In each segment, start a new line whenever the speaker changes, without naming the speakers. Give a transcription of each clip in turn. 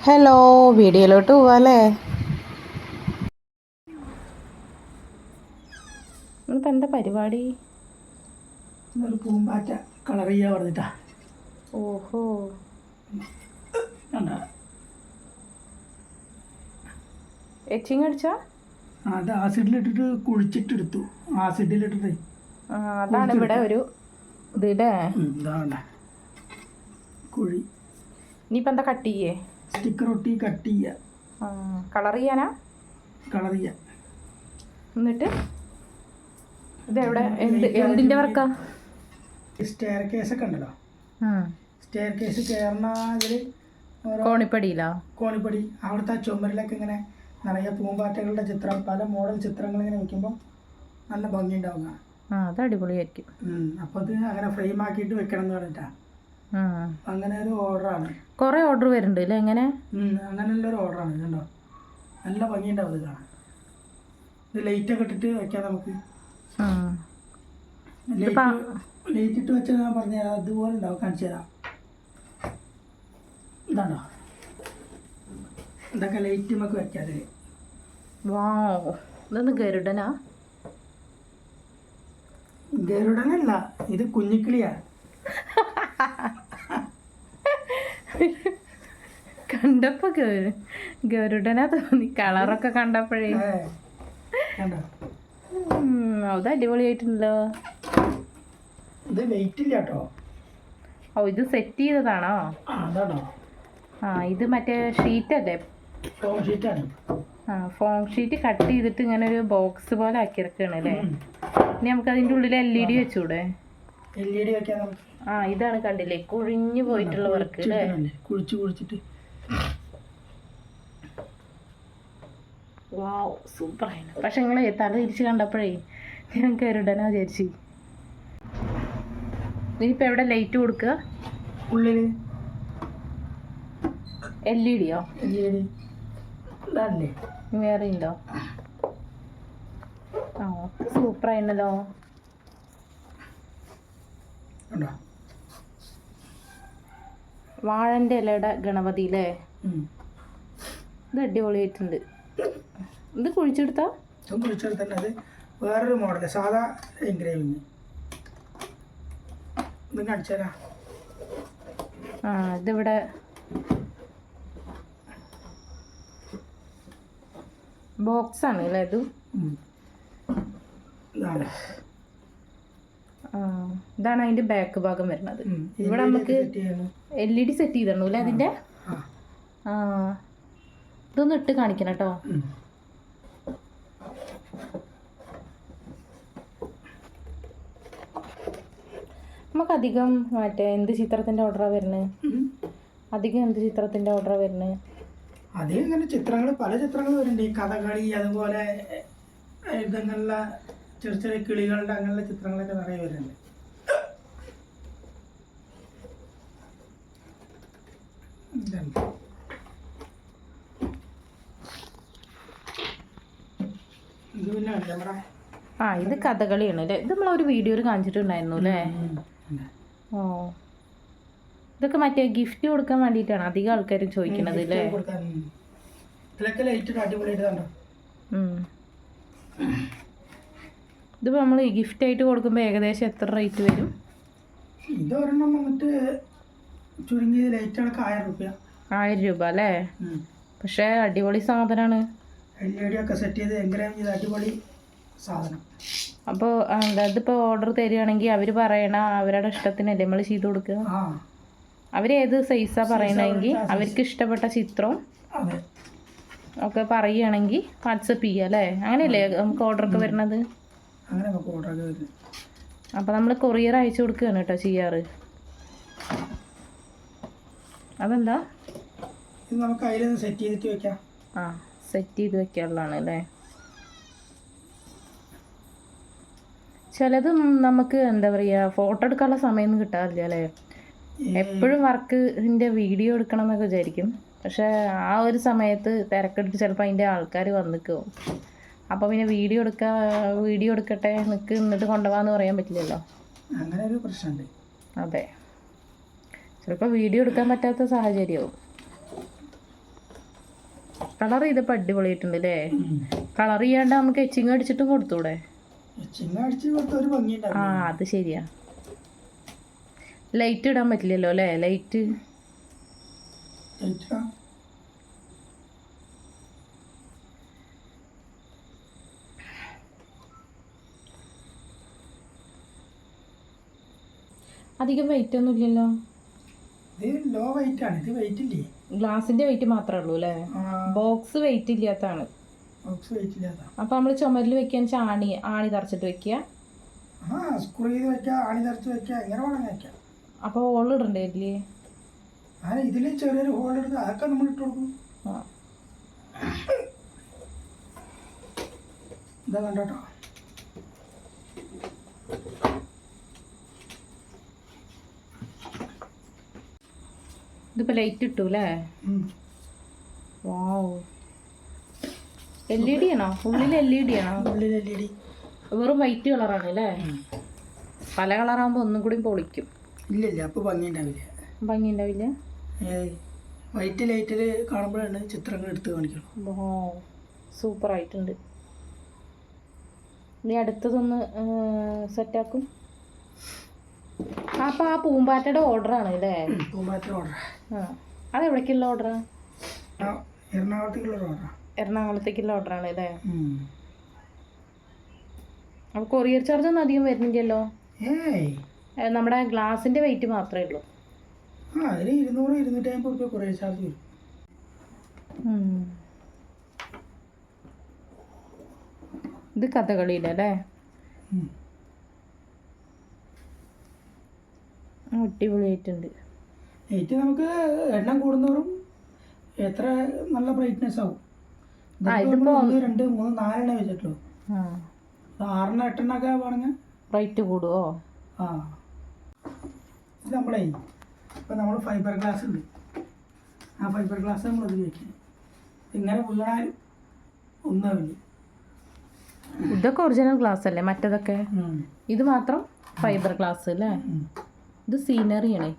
Hello വീഡിയോയിലോട്ട് പോവാല്ലേ? നിങ്ങളിപ്പോൾ എന്താ പരിപാടി?
പൂമ്പാറ്റ കളർ ചെയ്യാൻ പറഞ്ഞിട്ടാ.
ഓഹോ. എച്ചിങ് അടിച്ചാ?
അത് ആസിഡിലിട്ടിട്ട് കുഴിച്ചിട്ടെടുത്തു. ആസിഡിലിട്ടിട്ട്
ആ, അതാണ് ഇവിടെ ഒരു ഇത് ഇല്ലേ
കുഴി.
ഇനിയിപ്പോൾ എന്താ കട്ട് ചെയ്യേ?
സ്റ്റിക്കർ ഒട്ടി കട്ട് ചെയ്യുക
കളർ ചെയ്യാനാ?
കളർ ചെയ്യാ.
എന്നിട്ട്? ഇതെവിടെ? എന്ത് എന്തിന്റെ വർക്കാ?
സ്റ്റെയർ കേസ് ഒക്കെ ഉണ്ടല്ലോ. സ്റ്റെയർ കേസ് കയറണ ഇതിൽ
കോണിപ്പടിയിലോ?
കോണിപ്പടി. അവിടുത്തെ ചുമരിലൊക്കെ ഇങ്ങനെ നിറയെ പൂമ്പാറ്റകളുടെ ചിത്രം പല മോഡൽ ചിത്രങ്ങൾ ഇങ്ങനെ വെക്കുമ്പോൾ നല്ല ഭംഗി ഉണ്ടാവുക
ആ അത് അടിപൊളിയായിരിക്കും.
അപ്പോൾ അത് അങ്ങനെ ഫ്രെയിം ആക്കിയിട്ട് വെക്കണം എന്ന് പറഞ്ഞിട്ടാണ് അങ്ങനെ ഒരു ഓർഡറാണ്
കുറേ ഓർഡർ വരുന്നുണ്ട് അല്ലേ എങ്ങനെ?
അങ്ങനെയുള്ള ഒരു ഓർഡറാണ് കണ്ടോ? നല്ല ഭംഗിയുണ്ടാവും ഇത് കാണാൻ. ഇത് ലൈറ്റ് ഒക്കെ ഇട്ടിട്ട് വെക്കാം നമുക്ക്. ലൈറ്റ് ഇട്ട് വെച്ചാൽ ഞാൻ പറഞ്ഞുതരാം അതുപോലെ ഉണ്ടാവും കാണിച്ചു തരാം. ഇതാണോ ഇതൊക്കെ ലൈറ്റ് നമുക്ക് വെക്കാം അതിൽ
വാ ഇതൊന്ന് ഗരുഡനാ?
ഗരുഡനല്ല ഇത് കുഞ്ഞിക്കിളിയാ.
കണ്ടപ്പോ ഗരു തോന്നി. കളറൊക്കെ കണ്ടപ്പോഴേ. അത് അടിപൊളിയായിട്ടുണ്ടല്ലോ
ഇത് വെയിറ്റ് ഇല്ല കേട്ടോ.
ഓ ഇത് സെറ്റ് ചെയ്തതാണോ?
ആ
ഇത് മറ്റേ ഷീറ്റല്ലേ? ആ ഫോം ഷീറ്റ് കട്ട് ചെയ്തിട്ട് ഇങ്ങനെ ഒരു ബോക്സ് പോലെ ആക്കിയിറക്കാണ് അല്ലേ? ഇനി നമുക്ക് അതിന്റെ ഉള്ളിൽ എൽ ഇ ഡി വെച്ചൂടെ?
എൽ ഇ ഡി വെക്കാൻ
ആ ഇതാണ് കണ്ടില്ലേ കുഴിഞ്ഞു പോയിട്ടുള്ള വർക്ക് അല്ലേ?
കുഴിച്ച് കുഴിച്ചിട്ട്
വാവ് സൂപ്പറായിരുന്നു പക്ഷെ നിങ്ങൾ തല തിരിച്ച് കണ്ടപ്പോഴേ ഞാൻ കയറിടാനാ വിചാരിച്ചു. ഇനിയിപ്പോൾ എവിടെ ലൈറ്റ് കൊടുക്കുക?
ഉള്ളിൽ
എൽ ഇ ഡിയോ
എൽ ഇ ഡി ഇതാണല്ലേ.
വേറെ ഉണ്ടോ? ആ സൂപ്പറായിരുന്നല്ലോ വാഴന്റെ ഇലയുടെ ഗണപതി അല്ലേ. ഇത് അടിപൊളിയായിട്ടുണ്ട്. ഇത് കുഴിച്ചെടുത്താ?
ഇതും കുഴിച്ചാൽ തന്നെ അത് വേറൊരു മോഡൽ സാധാ എൻഗ്രേവിങ് ഇത്
ആ ഇതിവിടെ. ബോക്സ് ആണ് അല്ലേ ഇത്.
ഇതാണ്.
അതിന്റെ ബാക്ക് ഭാഗം വരുന്നത്. ഇവിടെ നമുക്ക്
set
L E D set ചെയ്തിടണു അല്ലേ അതിന്റെ?
ആ.
ഇതൊന്ന് ഇട്ട് കാണിക്കണം കേട്ടോ
നമുക്കധികം
നമുക്ക് അധികം മറ്റേ എന്ത് ചിത്രത്തിന്റെ ഓർഡറാണ് വരുന്നത് അധികം എന്ത് ചിത്രത്തിന്റെ ഓർഡറാണ് വരുന്നത്
അധികം ഇങ്ങനെ ചിത്രങ്ങൾ പല ചിത്രങ്ങൾ വരുന്നുണ്ട്. ഈ കഥകളി അതുപോലെ ഇതങ്ങനെയുള്ള ചെറിയ ചെറിയ കിളികളുടെ അങ്ങനെയുള്ള ചിത്രങ്ങളൊക്കെ നിറയെ വരുന്നുണ്ട്. ഇതാണ്. ഇത് പിന്നെ ഉണ്ട് നമ്മുടെ
ആ ഇത് കഥകളിയാണ് അല്ലേ? ഇത് നമ്മളൊരു വീഡിയോയിൽ കാണിച്ചിട്ടുണ്ടായിരുന്നു അല്ലേ? ഓ. ഇതൊക്കെ മറ്റേ ഗിഫ്റ്റ് കൊടുക്കാൻ വേണ്ടിയിട്ടാണ് അധികം ആൾക്കാരും ചോദിക്കണത് അല്ലേ. ഇതിപ്പോൾ നമ്മൾ ഗിഫ്റ്റ് ആയിട്ട് കൊടുക്കുമ്പോൾ ഏകദേശം എത്ര റേറ്റ് വരും?
ഇത് ഒരെണ്ണം വന്നിട്ട് ലൈറ്റ് ആയിരം രൂപ
ആയിരം രൂപ അല്ലേ? പക്ഷേ അടിപൊളി സാധനമാണ്
എൽ ഇ ഡി ഒക്കെ സെറ്റ് ചെയ്ത് ചെയ്ത് അടിപൊളി സാധനം
അപ്പോൾ അതിപ്പോൾ ഓർഡർ തരികയാണെങ്കിൽ അവർ പറയണ അവരുടെ ഇഷ്ടത്തിനല്ലേ നമ്മൾ ചെയ്ത് കൊടുക്കുക?
ആ.
അവർ ഏത് സൈസാ പറയണമെങ്കിൽ അവർക്ക് ഇഷ്ടപ്പെട്ട
ചിത്രം
ഒക്കെ പറയുകയാണെങ്കിൽ വാട്സപ്പ് ചെയ്യുക അല്ലേ? അങ്ങനെയല്ലേ നമുക്ക് ഓർഡറൊക്കെ വരുന്നത്?
അങ്ങനെ നമുക്ക് ഓർഡറൊക്കെ വരുന്നത്.
അപ്പോൾ നമ്മൾ കൊറിയർ അയച്ചു കൊടുക്കുകയാണ് കേട്ടോ ചെയ്യാറ്. അതെന്താ?
നമുക്ക് അതിലൊന്ന് സെറ്റ് ചെയ്തിട്ട് വെക്കാം.
ആ. സെറ്റ് ചെയ്ത് വെക്കാനുള്ളതാണ് അല്ലേ? ചിലത് നമുക്ക് എന്താ പറയുക ഫോട്ടോ എടുക്കാനുള്ള സമയമൊന്നും കിട്ടാറില്ല അല്ലേ? എപ്പോഴും വർക്കിന്റെ വീഡിയോ എടുക്കണം എന്നൊക്കെ വിചാരിക്കും. പക്ഷേ ആ ഒരു സമയത്ത് തിരക്കെടുത്ത് ചിലപ്പോൾ അതിന്റെ ആൾക്കാർ വന്നിക്കും. അപ്പോൾ പിന്നെ വീഡിയോ എടുക്കുക വീഡിയോ എടുക്കട്ടെ നിൽക്ക് എന്നിട്ട് കൊണ്ടുപോകാന്ന് പറയാൻ പറ്റില്ലല്ലോ.
അങ്ങനെ ഒരു പ്രശ്നമുണ്ട്
അതെ. ചിലപ്പോൾ വീഡിയോ എടുക്കാൻ പറ്റാത്ത സാഹചര്യമാവും കളർ ചെയ്തപ്പോൾ അടിപൊളിയായിട്ടുണ്ട് അല്ലേ കളർ ചെയ്യാണ്ട് നമുക്ക് എച്ചിങ് അടിച്ചിട്ടും കൊടുത്തൂടെ? ആ അത് ശരിയാ. ലൈറ്റ് ഇടാൻ പറ്റില്ലല്ലോ അല്ലേ ലൈറ്റ്
ലൈറ്റാ
അധികം വെയിറ്റ് ഒന്നും ഇല്ലല്ലോ.
ഇത് ലോ വെയിറ്റ് ആണ്. ഇത് വെയിറ്റ് ഇല്ലേ?
ഗ്ലാസിന്റെ വെയിറ്റ് മാത്രമേ ഉള്ളൂ അല്ലേ? ബോക്സ് വെയിറ്റ് ഇല്ലാത്തതാണ്.
ബോക്സ് വെയിറ്റ് ഇല്ലാത്ത.
അപ്പൊ നമ്മൾ ചുമരിൽ വെക്കാൻ ആണി ആണി തറച്ചിട്ട് വെക്കുക.
ആ സ്ക്രൂ ചെയ്ത് വെക്കാം ആണി തറച്ച് വെക്കുക എങ്ങനെ വേണമെങ്കിൽ വെക്കാം
അപ്പോൾ ഹോൾ ഇടണ്ടേ ഇതിൽ?
ആ ഇതിൽ ചെറിയൊരു ഹോൾ എടുത്ത് അതൊക്കെ നമ്മൾ ഇട്ട് കൊടുക്കും. ഇതാ കണ്ടോട്ടോ
ഇതിപ്പോ ലൈറ്റ് ഇട്ടു അല്ലേ വാവ് എൽ ഇ ഡി ആണോ? ഉള്ളിൽ എൽ ഇ ഡി ആണോ?
ഉള്ളിൽ എൽ ഇ ഡി
വെറും വൈറ്റ് കളറാണ് അല്ലേ? പല കളറാകുമ്പോൾ ഒന്നും കൂടി പൊളിക്കും.
ഇല്ല ഇല്ല അപ്പോൾ ഭംഗി ഉണ്ടാവില്ല
ഭംഗി ഉണ്ടാവില്ല
വൈറ്റ് ലൈറ്റിൽ കാണുമ്പോഴാണ് ചിത്രങ്ങൾ എടുത്ത് കാണിക്കണം
ഓ സൂപ്പർ ആയിട്ടുണ്ട്. ഇനി അടുത്തതൊന്ന് സെറ്റാക്കും അപ്പോൾ ആ പൂമ്പാറ്റയുടെ ഓർഡറാണ് അല്ലേ?
പൂമ്പാറ്റ ഓർഡർ
ആ. അതെവിടേക്കുള്ള ഓർഡർ
എറണാകുളത്തേക്കുള്ള ഓർഡർ
എറണാകുളത്തേക്കുള്ള ഓർഡറാണ് അല്ലേ? അപ്പോൾ കൊറിയർ ചാർജ് ഒന്നും അധികം വരുന്നില്ലല്ലോ? നമ്മുടെ ഗ്ലാസിന്റെ വെയിറ്റ് മാത്രമേ ഉള്ളൂ.
ആ അതിന് ഇരുന്നൂറ് ഇരുന്നൂറ്റി അമ്പത് റുപ്യ കുറേ ചാർജ് വരും
ഇത് കഥകളിയുടെ അല്ലേ
ഉം.
അടിപൊളിയായിട്ടുണ്ട്.
ലൈറ്റ് നമുക്ക് എണ്ണം കൂടുന്നവരും എത്ര നല്ല ബ്രൈറ്റ്നെസ് ആവും. ഒന്ന് രണ്ട് മൂന്ന് നാലെണ്ണ വെച്ചിട്ടുള്ളൂ. ആറെണ്ണം എട്ടെണ്ണം ഒക്കെ ആവുകയാണെങ്കിൽ
ബ്രൈറ്റ് കൂടുമോ
ആ. ഇത് നമ്മളെ ഇപ്പം നമ്മൾ ഫൈബർ ഗ്ലാസ് ഉണ്ട്. ആ ഫൈബർ ഗ്ലാസ് നമ്മൾ ഇത് വെക്കുന്നത് ഇങ്ങനെ വീണാലും ഒന്നാവില്ല
ഇതൊക്കെ ഒറിജിനൽ ഗ്ലാസ് അല്ലേ? മറ്റേതൊക്കെ? ഇത് മാത്രം ഫൈബർ ഗ്ലാസ് അല്ലേ? ഇത് സീനറിയാണേ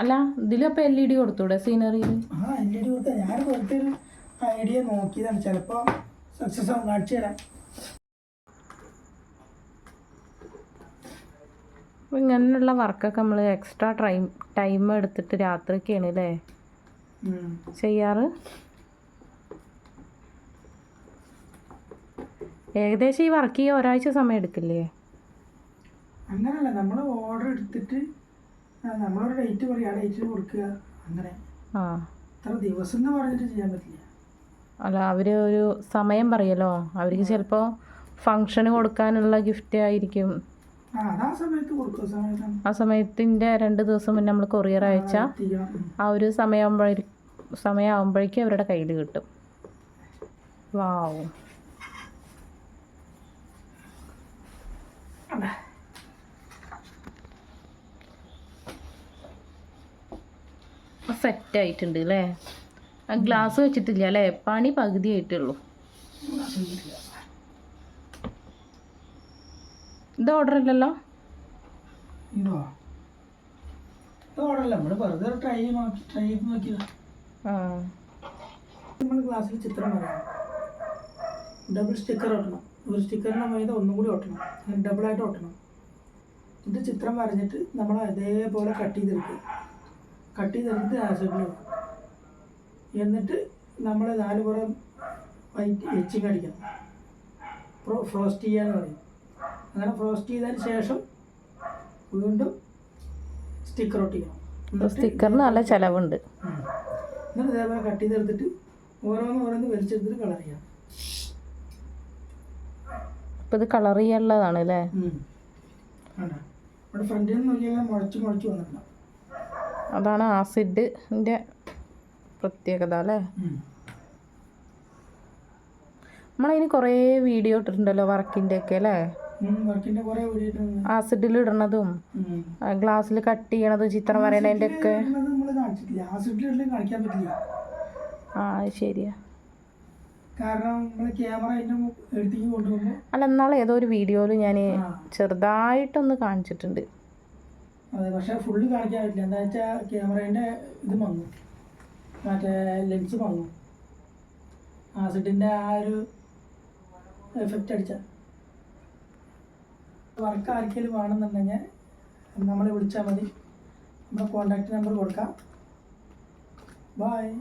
അല്ല ഇതിലപ്പോൾ എൽ ഇ ഡി കൊടുത്തൂടെ സീനറിയിൽ
ആ എൽ ഇ ഡി കൊടുത്താൽ ഞാൻ വെറുതെ ഒരു ഐഡിയ നോക്കിയതാണ്. ചിലപ്പോൾ സക്സസ് ആവും. കാണിച്ചു തരാം.
അപ്പോൾ ഇങ്ങനെയുള്ള വർക്കൊക്കെ നമ്മൾ എക്സ്ട്രാ ടൈം ടൈം എടുത്തിട്ട് രാത്രിക്കാണ് അല്ലേ. ചെയ്യാറ്? ഏകദേശം ഈ വർക്ക് ചെയ്യാൻ ഒരാഴ്ച സമയം എടുക്കില്ലേ?
അങ്ങനെയല്ല നമ്മൾ ഓർഡർ എടുത്തിട്ട് നമ്മളൊരു ഡേറ്റ് പറയും ആ ഡേറ്റിന് കൊടുക്കുക. അങ്ങനെ.
ആ.
ഇത്ര ദിവസം എന്ന് പറഞ്ഞിട്ട് ചെയ്യാൻ പറ്റില്ല.
അല്ല അവർ ഒരു സമയം പറയല്ലോ. അവർക്ക് ചിലപ്പോൾ ഫങ്ഷന് കൊടുക്കാനുള്ള ഗിഫ്റ്റ് ആയിരിക്കും.
ആ
സമയത്തിന്റെ സമയത്തിന്റെ രണ്ട് ദിവസം മുന്നേ നമ്മൾ കൊറിയർ
അയച്ച.
ആ ഒരു സമയമാകുമ്പോഴേ സമയമാകുമ്പോഴേക്കും അവരുടെ കയ്യിൽ കിട്ടും. വാവ് സെറ്റ് ആയിട്ടുണ്ട് അല്ലേ ആ ഗ്ലാസ് വെച്ചിട്ടില്ല അല്ലേ പണി പകുതി ആയിട്ടുള്ളൂ. ഇത് ഓർഡർ ഇല്ലല്ലോ?
ക്ലാസ്സിൽ ചിത്രം ഡബിൾ സ്റ്റിക്കർ ഒട്ടണം ഒരു സ്റ്റിക്കറിന്റെ മൈദ ഒന്നും കൂടി ഒട്ടണം. ഡബിൾ ഡബിളായിട്ട് ഒട്ടണം. ഇത് ചിത്രം വരഞ്ഞിട്ട് നമ്മൾ അതേപോലെ കട്ട് ചെയ്തെടുക്കുക. കട്ട് ചെയ്തെടുത്തിട്ട് ആസിഡിൽ എന്നിട്ട് നമ്മൾ നാല് പുറം വൈറ്റ് എച്ചിങ് അടിക്കണം. പ്രോ ഫ്രോസ്റ്റ് ചെയ്യാന്ന് പറയും. അങ്ങനെ ഫ്രോസ്റ്റ് ചെയ്തതിന് ശേഷം വീണ്ടും സ്റ്റിക്കർ ഒട്ടിക്കണം.
സ്റ്റിക്കറിന് നല്ല ചിലവുണ്ട്.
എന്നിട്ട് ഇതേപോലെ കട്ട് ചെയ്തെടുത്തിട്ട് ഓരോന്ന് ഓരോന്ന് വലിച്ചെടുത്തിട്ട് കളർ ചെയ്യാം.
ഇപ്പം ഇത് കളർ ചെയ്യാനുള്ളതാണ് അല്ലേ
ഇവിടെ ഫ്രണ്ടിൽ നിന്ന് നോക്കിയാൽ മുളച്ച് മുളച്ച് വന്നിട്ടുണ്ടാവും
അതാണ് ആസിഡിന്റെ പ്രത്യേകത അല്ലേ? നമ്മളതിന് കുറേ വീഡിയോ ഇട്ടിട്ടുണ്ടല്ലോ വർക്കിന്റെ ഒക്കെ അല്ലേ ആസിഡിൽ ഇടണതും ഗ്ലാസ്സിൽ കട്ട് ചെയ്യണതും ചിത്രം വരേണ്ടതിന്റെ ഒക്കെ ആ ശരിയാ. അല്ല എന്നാൽ ഏതോ ഒരു വീഡിയോയിൽ ഞാൻ ചെറുതായിട്ടൊന്ന് കാണിച്ചിട്ടുണ്ട്.
അതെ പക്ഷേ ഫുള്ള് കാണിക്കാൻ പറ്റില്ല. എന്താ വെച്ചാൽ ക്യാമറേന്റെ ഇത് വന്നു മറ്റേ ലെൻസ് വന്നു ആസിഡിന്റെ ആ ഒരു എഫക്റ്റ് അടിച്ച. വർക്ക് ആർക്കെങ്കിലും വേണമെന്നുണ്ടെങ്കിൽ നമ്മളെ വിളിച്ചാൽ മതി. നമ്മുടെ കോൺടാക്റ്റ് നമ്പർ കൊടുക്കാം. ബായ്